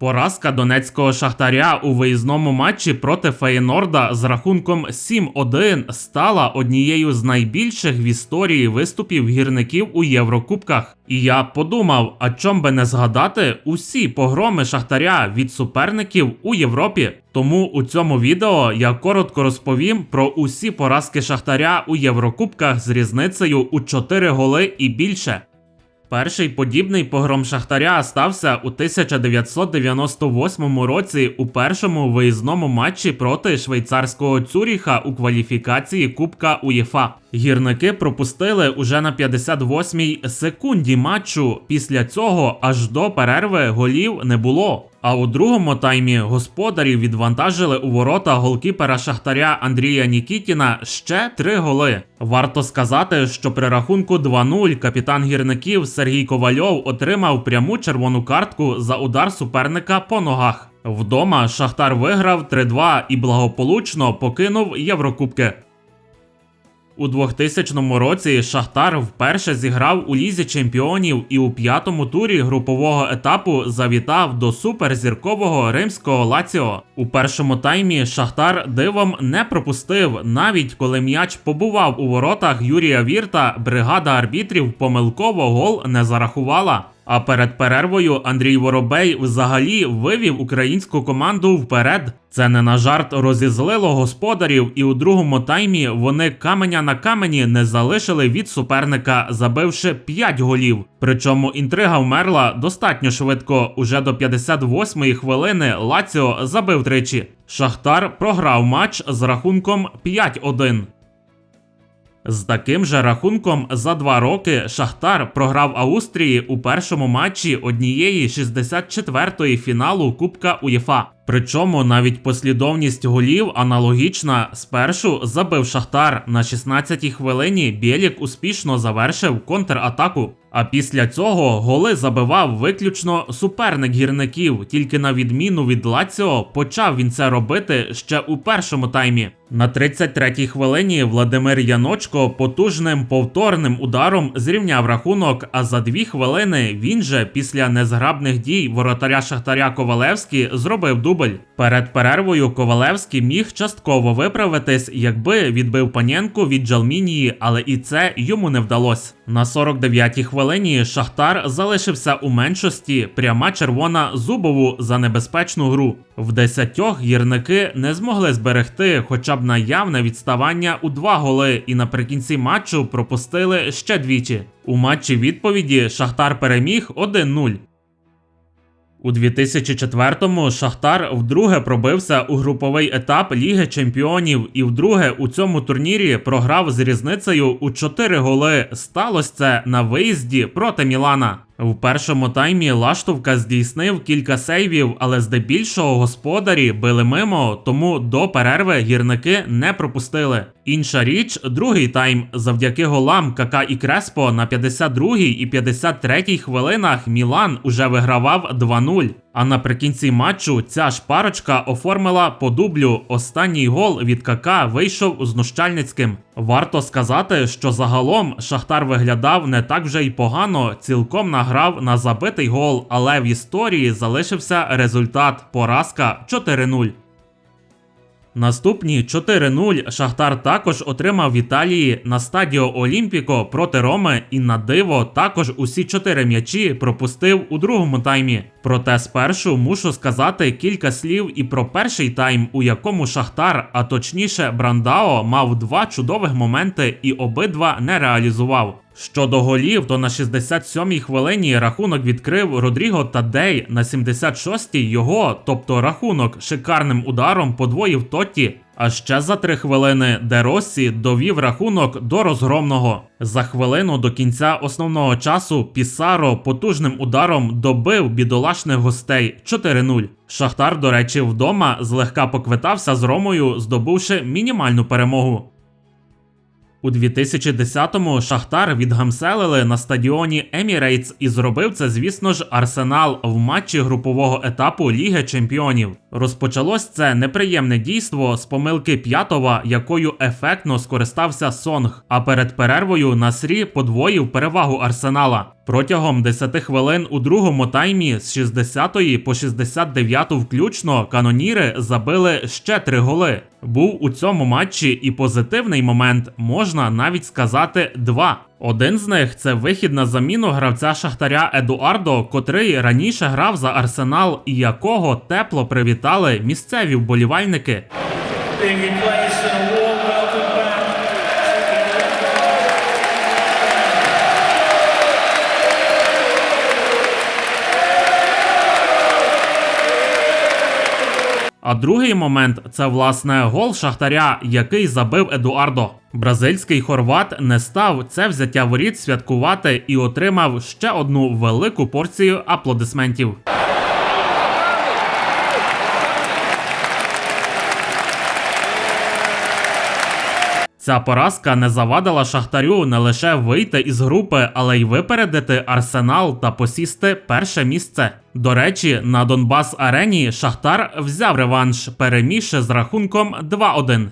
Поразка донецького шахтаря у виїзному матчі проти Феєнорда з рахунком 7-1 стала однією з найбільших в історії виступів гірників у Єврокубках. І я подумав, а чом би не згадати усі погроми шахтаря від суперників у Європі. Тому у цьому відео я коротко розповім про усі поразки шахтаря у Єврокубках з різницею у 4 голи і більше. Перший подібний погром Шахтаря стався у 1998 році у першому виїзному матчі проти швейцарського Цюріха у кваліфікації Кубка УЄФА. Гірники пропустили уже на 58-й секунді матчу. Після цього аж до перерви голів не було. А у другому таймі господарі відвантажили у ворота голкіпера Шахтаря Андрія Нікітіна ще три голи. Варто сказати, що при рахунку 2-0 капітан гірників Сергій Ковальов отримав пряму червону картку за удар суперника по ногах. Вдома Шахтар виграв 3-2 і благополучно покинув Єврокубки. У 2000 році Шахтар вперше зіграв у лізі чемпіонів і у п'ятому турі групового етапу завітав до суперзіркового римського Лаціо. У першому таймі Шахтар дивом не пропустив, навіть коли м'яч побував у воротах Юрія Вірта, бригада арбітрів помилково гол не зарахувала. А перед перервою Андрій Воробей взагалі вивів українську команду вперед. Це не на жарт розізлило господарів, і у другому таймі вони каменя на камені не залишили від суперника, забивши 5 голів. Причому інтрига вмерла достатньо швидко. Уже до 58-ї хвилини Лаціо забив тричі. Шахтар програв матч з рахунком 5-1. З таким же рахунком за два роки Шахтар програв Австрії у першому матчі однієї 64-ї фіналу Кубка УЄФА. Причому навіть послідовність голів аналогічна. Спершу забив Шахтар на 16-й хвилині. Бєлік успішно завершив контратаку. А після цього голи забивав виключно суперник гірників. Тільки на відміну від Лаціо почав він це робити ще у першому таймі. На 33-й хвилині Владимир Яночко потужним повторним ударом зрівняв рахунок. А за дві хвилини він же після незграбних дій воротаря Шахтаря Ковалевський зробив дубль. Перед перервою Ковалевський міг частково виправитись, якби відбив Панєнку від Джалмінії, але і це йому не вдалося. На 49-й хвилині Шахтар залишився у меншості пряма червона зубову за небезпечну гру. В десятьох гірники не змогли зберегти хоча б наявне відставання у два голи, і наприкінці матчу пропустили ще двічі. У матчі відповіді Шахтар переміг 1-0. У 2004-му Шахтар вдруге пробився у груповий етап Ліги Чемпіонів і вдруге у цьому турнірі програв з різницею у 4 голи. Сталося це на виїзді проти Мілана. В першому таймі Лаштовка здійснив кілька сейвів, але здебільшого господарі били мимо, тому до перерви гірники не пропустили. Інша річ, другий тайм, завдяки голам Кака і Креспо на 52-й і 53-й хвилинах Мілан уже вигравав 2-0. А наприкінці матчу ця ж парочка оформила по дублю. Останній гол від Кака вийшов знущальницьким. Варто сказати, що загалом Шахтар виглядав не так вже й погано, цілком награв на забитий гол, але в історії залишився результат поразка 4-0. Наступні 4-0 Шахтар також отримав в Італії на стадіо Олімпіко проти Роми і на диво також усі чотири м'ячі пропустив у другому таймі. Проте спершу мушу сказати кілька слів і про перший тайм, у якому Шахтар, а точніше Брандао, мав два чудових моменти і обидва не реалізував. Щодо голів, то на 67-й хвилині рахунок відкрив Родріго Тадей, на 76-й його, тобто рахунок, шикарним ударом подвоїв Тотті. А ще за три хвилини Де Россі довів рахунок до розгромного. За хвилину до кінця основного часу Пісаро потужним ударом добив бідолашних гостей 4-0. Шахтар, до речі, вдома злегка поквитався з Ромою, здобувши мінімальну перемогу. У 2010-му Шахтар відгамселили на стадіоні Емірейтс і зробив це, звісно ж, Арсенал в матчі групового етапу Ліги Чемпіонів. Розпочалось це неприємне дійство з помилки п'ятова, якою ефектно скористався Сонг. А перед перервою Насрі подвоїв перевагу Арсенала. Протягом 10 хвилин у другому таймі з 60 по 69 включно каноніри забили ще три голи. Був у цьому матчі і позитивний момент, можна навіть сказати два. Один з них це вихід на заміну гравця Шахтаря Едуардо, котрий раніше грав за Арсенал і якого тепло привітали місцеві вболівальники. А другий момент це власне гол Шахтаря, який забив Едуардо. Бразильський хорват не став це взяття воріт святкувати і отримав ще одну велику порцію аплодисментів. Ця поразка не завадила Шахтарю не лише вийти із групи, але й випередити Арсенал та посісти перше місце. До речі, на Донбас Арені Шахтар взяв реванш, перемігши з рахунком 2-1.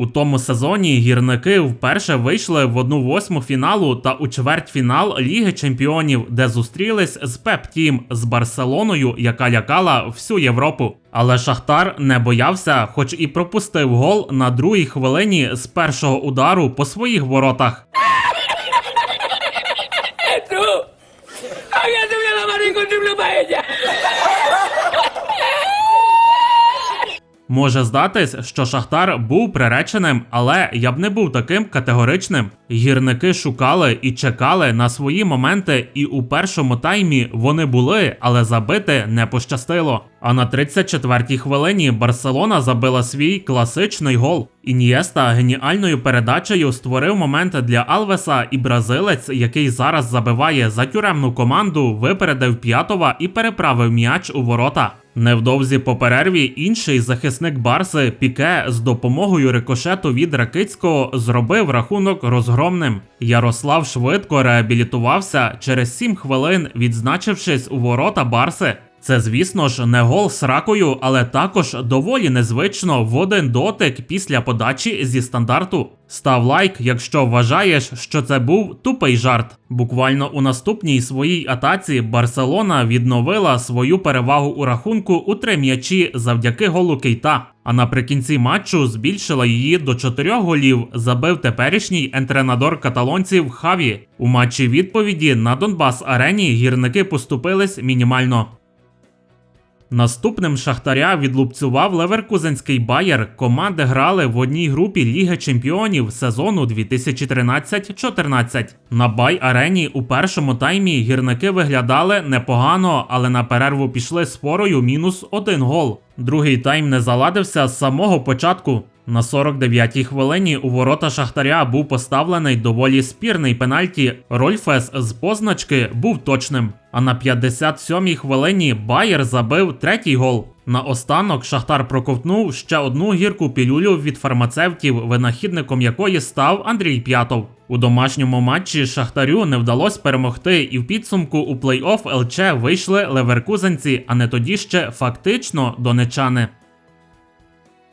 У тому сезоні гірники вперше вийшли в 1-8 фіналу та у чвертьфінал Ліги Чемпіонів, де зустрілись з Пеп Тім з Барселоною, яка лякала всю Європу. Але Шахтар не боявся, хоч і пропустив гол на другій хвилині з першого удару по своїх воротах. Може здатись, що Шахтар був приреченим, але я б не був таким категоричним. Гірники шукали і чекали на свої моменти, і у першому таймі вони були, але забити не пощастило. А на 34-й хвилині Барселона забила свій класичний гол. Ін'єста геніальною передачею створив момент для Алвеса, і бразилець, який зараз забиває за тюремну команду, випередив п'ятова і переправив м'яч у ворота. Невдовзі по перерві інший захисник Барси Піке з допомогою рикошету від Ракицького зробив рахунок розгромним. Ярослав швидко реабілітувався через 7 хвилин, відзначившись у ворота Барси. Це, звісно ж, не гол з ракою, але також доволі незвично в один дотик після подачі зі стандарту. Став лайк, якщо вважаєш, що це був тупий жарт. Буквально у наступній своїй атаці Барселона відновила свою перевагу у рахунку у три м'ячі завдяки голу Кейта. А наприкінці матчу збільшила її до чотирьох голів, забив теперішній ентренадор каталонців Хаві. У матчі відповіді на Донбас Арені гірники поступились мінімально. Наступним Шахтаря відлупцював Леверкузенський Байер. Команди грали в одній групі Ліги Чемпіонів сезону 2013-14. На Бай Арені у першому таймі гірники виглядали непогано, але на перерву пішли спорою мінус один гол. Другий тайм не заладився з самого початку. На 49-й хвилині у ворота Шахтаря був поставлений доволі спірний пенальті. Рольфес з позначки був точним. А на 57-й хвилині Байер забив третій гол. На останок Шахтар проковтнув ще одну гірку пілюлю від фармацевтів, винахідником якої став Андрій П'ятов. У домашньому матчі Шахтарю не вдалося перемогти, і в підсумку у плей-офф ЛЧ вийшли леверкузенці, а не тоді ще фактично донечани.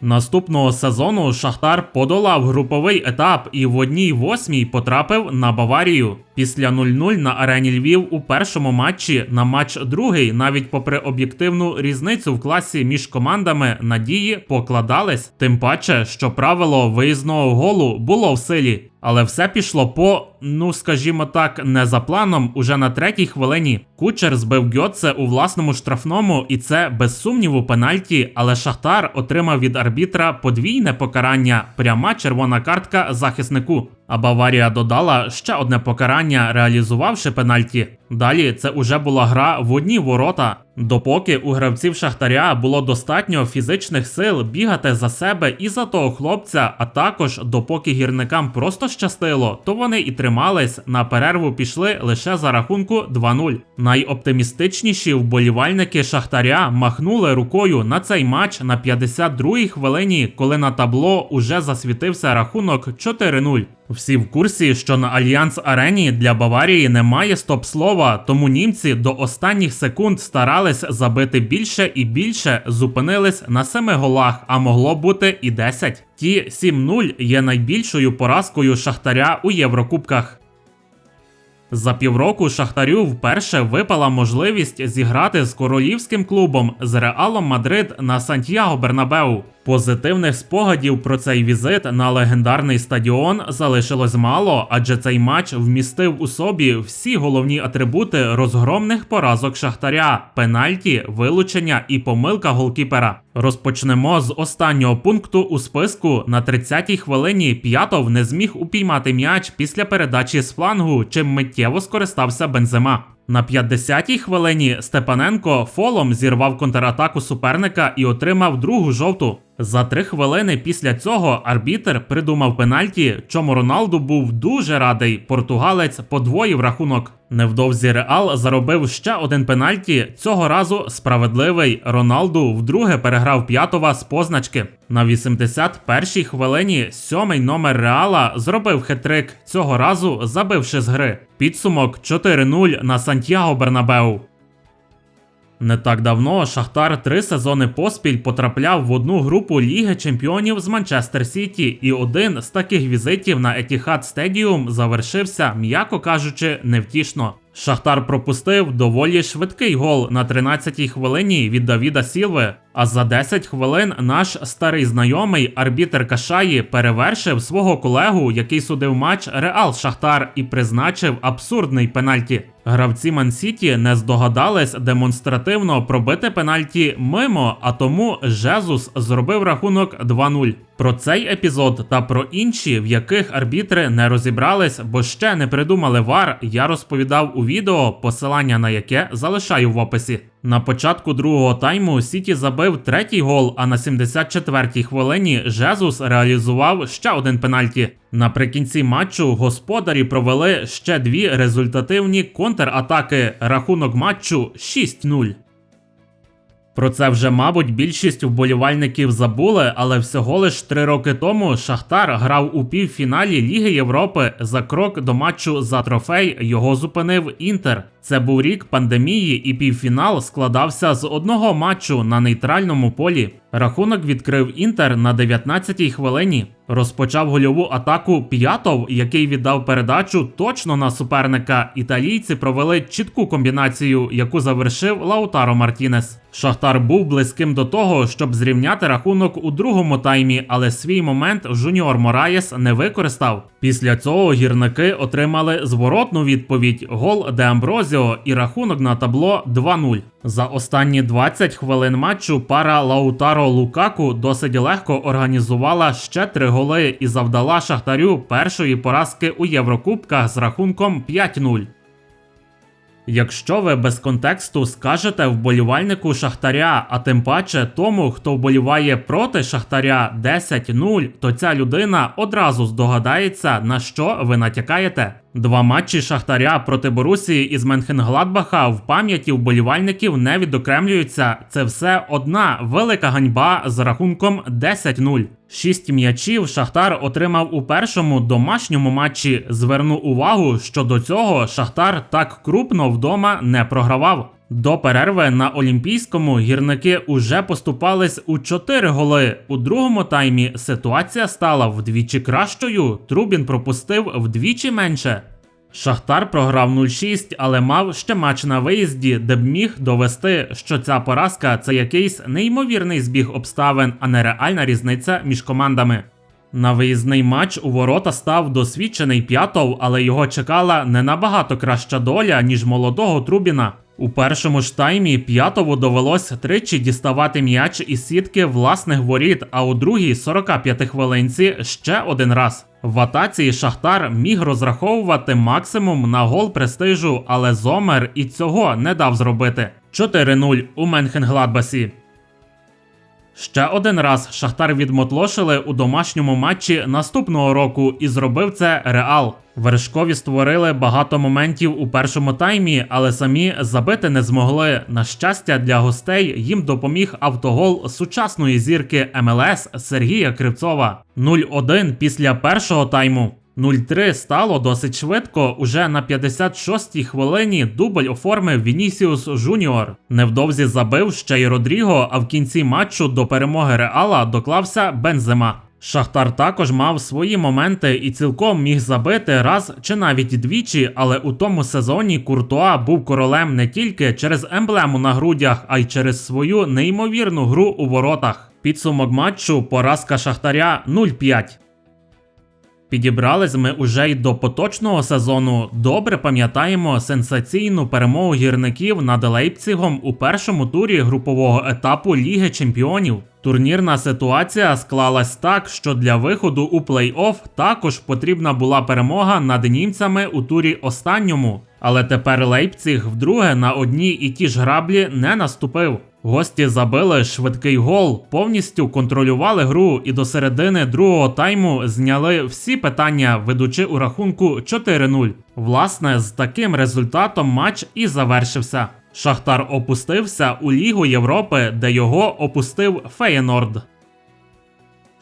Наступного сезону Шахтар подолав груповий етап і в одній восьмій потрапив на Баварію. Після 0-0 на арені Львів у першому матчі на матч другий, навіть попри об'єктивну різницю в класі між командами, надії покладались. Тим паче, що правило виїзного голу було в силі. Але все пішло по, ну скажімо так, не за планом. Уже на третій хвилині кучер збив Гьоце у власному штрафному, і це без сумніву пенальті. Але Шахтар отримав від арбітра подвійне покарання, пряма червона картка захиснику. А Баварія додала ще одне покарання, реалізувавши пенальті. Далі це уже була гра в одні ворота. Допоки у гравців Шахтаря було достатньо фізичних сил бігати за себе і за того хлопця, а також допоки гірникам просто щастило, то вони і тримались. На перерву пішли лише за рахунку 2-0. Найоптимістичніші вболівальники Шахтаря махнули рукою на цей матч на 52-й хвилині, коли на табло уже засвітився рахунок 4-0. Всі в курсі, що на Альянс Арені для Баварії немає стоп-слова, тому німці до останніх секунд старались забити більше і більше, зупинились на 7 голах, а могло бути і 10. Ті 7-0 є найбільшою поразкою Шахтаря у Єврокубках. За півроку Шахтарю вперше випала можливість зіграти з королівським клубом з Реалом Мадрид на Сантьяго Бернабеу. Позитивних спогадів про цей візит на легендарний стадіон залишилось мало, адже цей матч вмістив у собі всі головні атрибути розгромних поразок Шахтаря: пенальті, вилучення і помилка голкіпера. Розпочнемо з останнього пункту у списку. На 30-й хвилині П'ятов не зміг упіймати м'яч після передачі з флангу, чим миттєво скористався Бензема. На 50-й хвилині Степаненко фолом зірвав контратаку суперника і отримав другу жовту. За три хвилини після цього арбітер придумав пенальті, чому Роналду був дуже радий. Португалець подвоїв рахунок. Невдовзі Реал заробив ще один пенальті. Цього разу справедливий. Роналду вдруге переграв п'ятова з позначки. На 81-й хвилині сьомий номер Реала зробив хитрик, цього разу забивши з гри. Підсумок 4-0 на Сантьяго Бернабеу. Не так давно Шахтар три сезони поспіль потрапляв в одну групу Ліги Чемпіонів з Манчестер Сіті, і один з таких візитів на Етіхад Стедіум завершився, м'яко кажучи, невтішно. Шахтар пропустив доволі швидкий гол на 13-й хвилині від Давіда Сілви. А за 10 хвилин наш старий знайомий арбітер Кашаї перевершив свого колегу, який судив матч Реал Шахтар і призначив абсурдний пенальті. Гравці Мансіті не здогадались демонстративно пробити пенальті мимо, а тому Жезус зробив рахунок 2-0. Про цей епізод та про інші, в яких арбітри не розібрались, бо ще не придумали вар, я розповідав у відео, посилання на яке залишаю в описі. На початку другого тайму Сіті забив третій гол, а на 74-й хвилині Жезус реалізував ще один пенальті. Наприкінці матчу господарі провели ще дві результативні контратаки. Рахунок матчу 6-0. Про це вже, мабуть, більшість вболівальників забули, але всього лиш три роки тому Шахтар грав у півфіналі Ліги Європи. За крок до матчу за трофей його зупинив Інтер. Це був рік пандемії, і півфінал складався з одного матчу на нейтральному полі. Рахунок відкрив Інтер на 19-й хвилині. Розпочав гольову атаку П'ятов, який віддав передачу точно на суперника. Італійці провели чітку комбінацію, яку завершив Лаутаро Мартінес. Шахтар був близьким до того, щоб зрівняти рахунок у другому таймі, але свій момент Жуніор Мораєс не використав. Після цього гірники отримали зворотну відповідь гол де Амброзіо і рахунок на табло 2-0. За останні 20 хвилин матчу пара Лаутаро Лукаку досить легко організувала ще три голи і завдала Шахтарю першої поразки у Єврокубках з рахунком 5-0. Якщо ви без контексту скажете вболівальнику Шахтаря, а тим паче тому, хто вболіває проти Шахтаря 10-0, то ця людина одразу здогадається, на що ви натякаєте. Два матчі Шахтаря проти Борусії із Менхенгладбаха в пам'яті вболівальників не відокремлюються. Це все одна велика ганьба з рахунком 10-0. Шість м'ячів Шахтар отримав у першому домашньому матчі. Зверну увагу, що до цього Шахтар так крупно вдома не програвав. До перерви на Олімпійському гірники уже поступались у 4 голи. У другому таймі ситуація стала вдвічі кращою. Трубін пропустив вдвічі менше. Шахтар програв 0-6, але мав ще матч на виїзді, де б міг довести, що ця поразка це якийсь неймовірний збіг обставин, а не реальна різниця між командами. На виїзний матч у ворота став досвідчений п'ятов, але його чекала не набагато краща доля, ніж молодого Трубіна. У першому ж таймі п'ятову довелось тричі діставати м'яч із сітки власних воріт, а у другій 45 хвилинці ще один раз. В атаці Шахтар міг розраховувати максимум на гол престижу, але Зомер і цього не дав зробити. 4-0 у Менхенгладбасі. Ще один раз Шахтар відмотлошили у домашньому матчі наступного року і зробив це Реал. Вершкові створили багато моментів у першому таймі, але самі забити не змогли. На щастя, для гостей їм допоміг автогол сучасної зірки МЛС Сергія Кривцова. 0-1 після першого тайму. 0-3 стало досить швидко. Уже на 56-й хвилині дубль оформив Вінісіус Жуніор. Невдовзі забив ще й Родріго, а в кінці матчу до перемоги Реала доклався Бензема. Шахтар також мав свої моменти і цілком міг забити раз чи навіть двічі, але у тому сезоні Куртуа був королем не тільки через емблему на грудях, а й через свою неймовірну гру у воротах. Підсумок матчу поразка Шахтаря 0-5. Підібрались ми уже й до поточного сезону. Добре пам'ятаємо сенсаційну перемогу гірників над Лейпцигом у першому турі групового етапу Ліги Чемпіонів. Турнірна ситуація склалась так, що для виходу у плей-офф також потрібна була перемога над німцями у турі останньому. Але тепер Лейпціг вдруге на одні і ті ж граблі не наступив. Гості забили швидкий гол, повністю контролювали гру і до середини другого тайму зняли всі питання, ведучи у рахунку 4-0. Власне, з таким результатом матч і завершився. Шахтар опустився у Лігу Європи, де його опустив Феєнорд.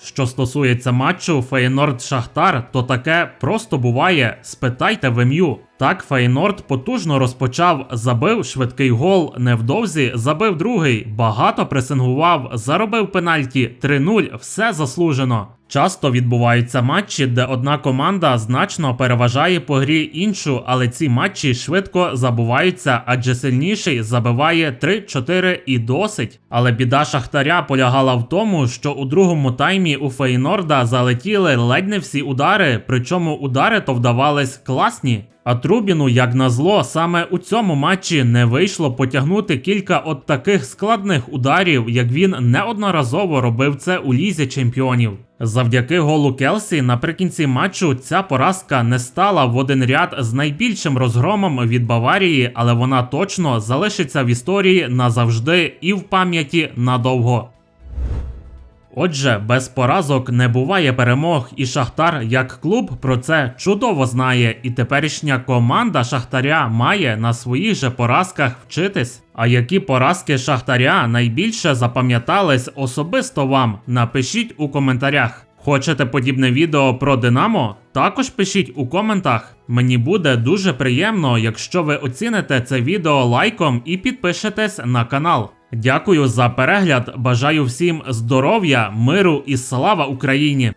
Що стосується матчу Фейнорд Шахтар, то таке просто буває. Спитайте в МЮ. Так, Фейнорд потужно розпочав, забив швидкий гол, невдовзі забив другий, багато пресингував, заробив пенальті 3-0, все заслужено. Часто відбуваються матчі, де одна команда значно переважає по грі іншу, але ці матчі швидко забуваються, адже сильніший забиває 3-4 і досить. Але біда Шахтаря полягала в тому, що у другому таймі у Фейнорда залетіли ледь не всі удари, причому удари то вдавались класні. А Трубіну, як назло, саме у цьому матчі не вийшло потягнути кілька от таких складних ударів, як він неодноразово робив це у лізі чемпіонів. Завдяки голу Келсі наприкінці матчу ця поразка не стала в один ряд з найбільшим розгромом від Баварії, але вона точно залишиться в історії назавжди і в пам'яті надовго. Отже, без поразок не буває перемог, і Шахтар як клуб про це чудово знає. І теперішня команда Шахтаря має на своїх же поразках вчитись. А які поразки Шахтаря найбільше запам'ятались особисто вам? Напишіть у коментарях. Хочете подібне відео про Динамо? Також пишіть у коментах. Мені буде дуже приємно, якщо ви оціните це відео лайком і підпишетесь на канал. Дякую за перегляд. Бажаю всім здоров'я, миру і слава Україні!